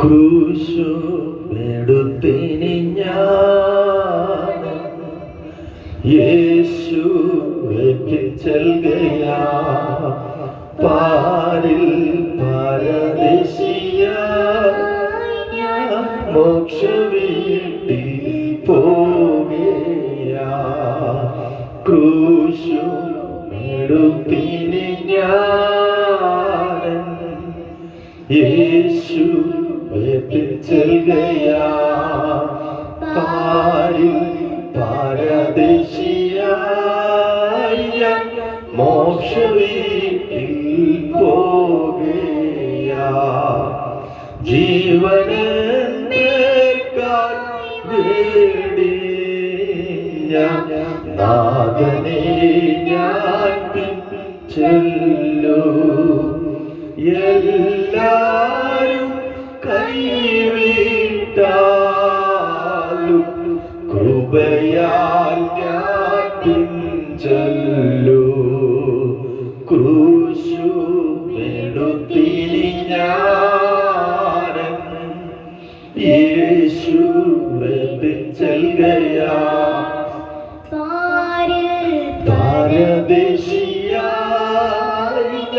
ക്രൂശു എടുത്തിനി ഞാൻ യേശു ചെൽകയ. പാരിൽ പരദേശിയ. മോക്ഷ ചെൽകയാ പാരിൽ പരദേശിയായ മോക്ഷ വീട്ടിൽ പോകയാ ജീവനേക്കാൾ വേടിഞ്ഞ നാഥനെ ഞാൻ ചെല്ലു. എല്ലാരും ചെല്ലു. ക്രൂശു എടുത്തിനി ഞാൻ യേശു ചെൽകയാ പാരദേശിയായ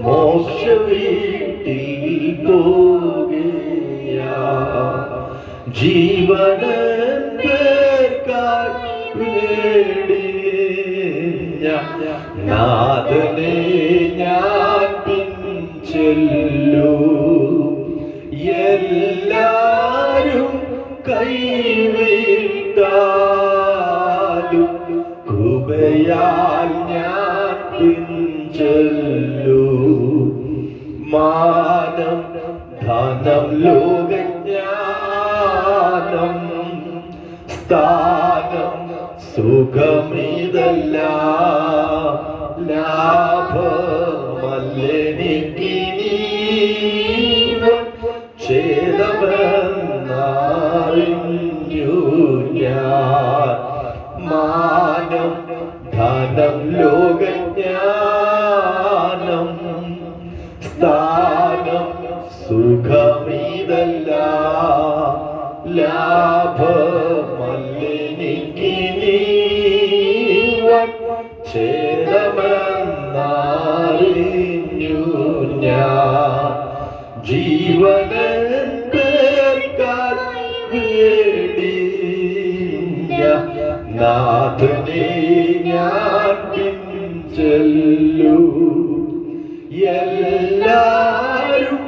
മോക്ഷ വീട്ടിൽ പോകയാ ജീവനേക്കാൾ പിൻചെല്ലു എല്ലാരും കൈവിട്ടാലും ഞാൻ പിൻചെല്ലു മാനം ധനം ലോകജ്ഞാനം സ്ഥാനം സുഖമിതല്ല ലാഭമല്ലെനിക്കിനി ഛേദമെന്നറിഞ്ഞു ഞാൻ മാനം ധനം ലോകജ്ഞാനം സ്ഥാനം സുഖമിതല്ല ലാഭമല്ലെനിക്കിനി ഛേദമെന്നറിഞ്ഞു പിൻചെല്ലു എല്ലാരും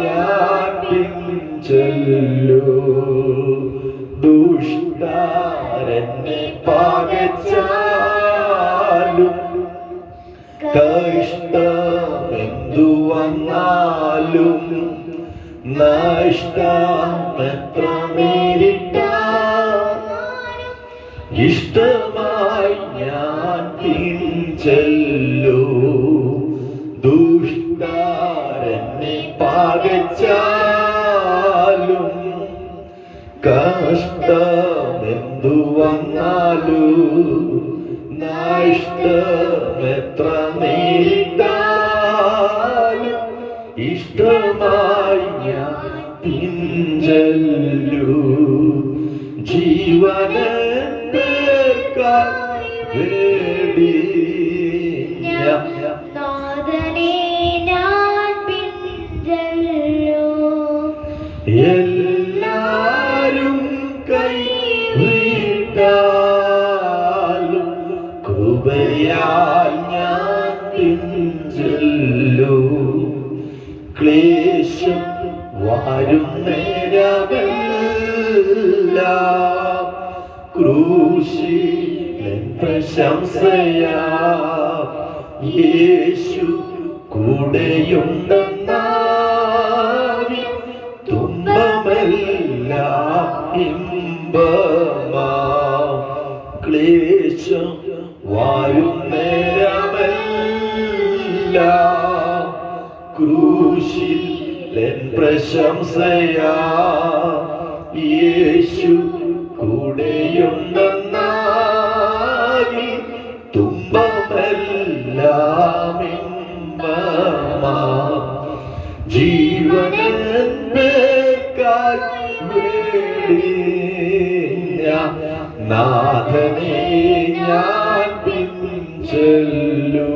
ഞാൻ പിൻചെല്ലു. ദുഷ്ടാരനെ പാകച്ചാലും കഷ്ടമെന്തു വന്നാലും നഷ്ടമെത്ര ദുഷ്ടാരനെ പാകച്ചാലും കഷ്ടമെന്തു വന്നാലും നാഷ്ടമെത്ര നേരിട്ടാലും ഇഷ്ടമായി ഞാൻ പിഞ്ചല്ലു. ജീവനേക്കാൾ വേടിഞ്ഞ എല്ലാരും കൈവിട്ടാലും കൃപയാൽ ഞാൻ പിഞ്ചെല്ലു ക്ലേശം വാരും നേരമല്ല. ക്രൂശി പ്രശംസയാ. യേശു കൂടെയുണ്ടെന്നാവി ഇമ്പമാ ക്ലേശം വാരും നേരമെല്ലാം ക്രൂശിൽ പ്രശംസയാ. യേശു കൂടെയുണ്ടെന്നാ എല്ലാം ഇമ്പമാ ജീവനെക്കായി വേടിഞ്ഞ നാഥനെ ഞാൻ പിഞ്ചൊല്ലൂ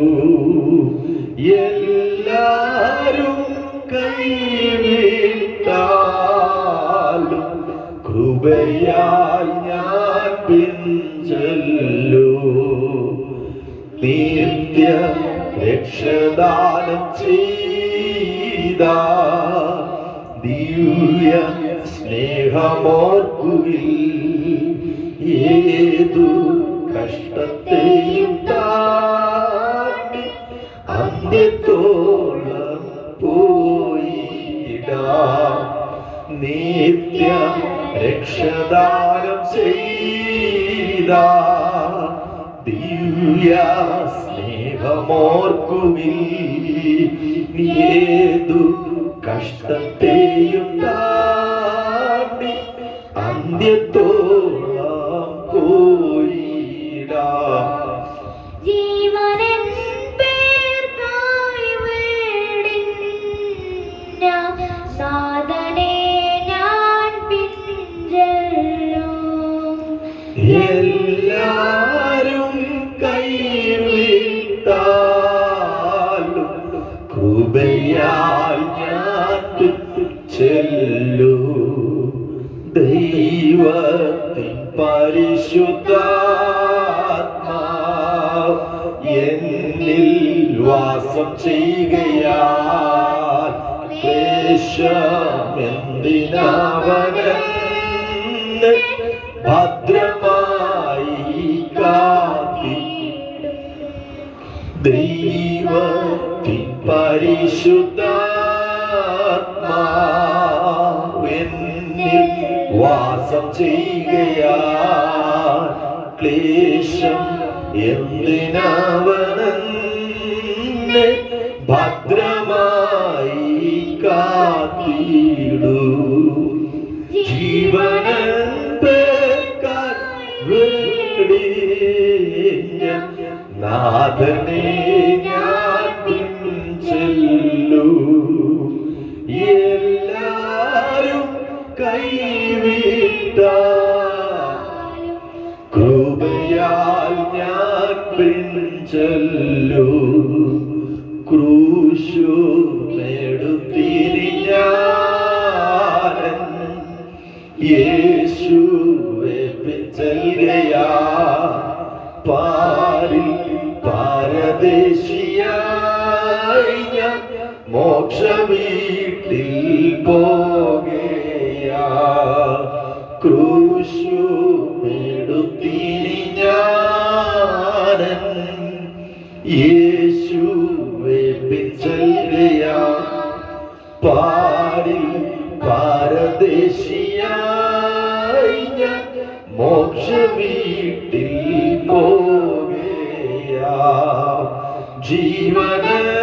എല്ലാരും കൈവിട്ടാലും കൃപയാൽ ഞാൻ പിഞ്ചൊല്ലൂ നിത്യ രക്ഷദാനം ചെയ്ത ദിവ്യ സ്നേഹമോർക്കുവിൽ ഏതു കഷ്ടത്തെയും താണ്ടി അന്ത്യത്തോളം പോയിടാം. നിത്യ രക്ഷദാനം ചെയ്ത. ദിവ്യ സ്നേഹമോർക്കുവിൽ ഏതു കഷ്ടത്തെയും താണ്ടി അന്ത്യത്തോളം പോയിടാം ജീവനൻ പേർക്കായി സാധനേ ഞാൻ പിഞ്ചൊല്ലും. എല്ലാരും കൈവിട്ടാലും കൃപയാൽ ഞാൻ ചെല്ലു ദൈവത്തിൻ പരിശുദ്ധാത്മാവ് എന്നിൽ വാസം ചെയ്യുകയാൽ ഭദ്രമായി കാത്തി ദൈവത്തിൻ പരിശുദ്ധാത്മാവെന്നിൽ വാസം ചെയ്യുകയാ ക്ലേശം ഭദ്രമായി കാത്തിടൂ. ജീവന നാഥനെ കൃപയാൽ ഞാൻ പിൻചൊല്ലു ക്രൂശു നെടുത്തിരി ഞാൻ യേശുവെ പിൻചെൽകയാ പാരിൽ പാരദേശിയായി ഞാൻ മോക്ഷ പാരിൽ പാരദേശിയായി മോക്ഷ വീട്ടിൽ പോകയാ ജീവനൻ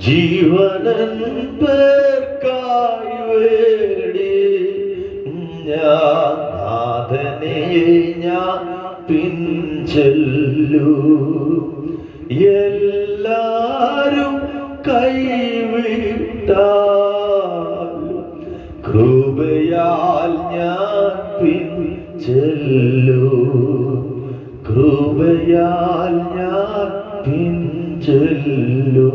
ജീവനൻ പേർക്കായി വേടി. നാഥനെ ഞാൻ പിഞ്ചെല്ലു എല്ലാരും കൈവിട്ടാലും കൃപയാൽ ഞാൻ പിഞ്ചെല്ലു കൃപയാൽ ഞാൻ പിഞ്ചെല്ലു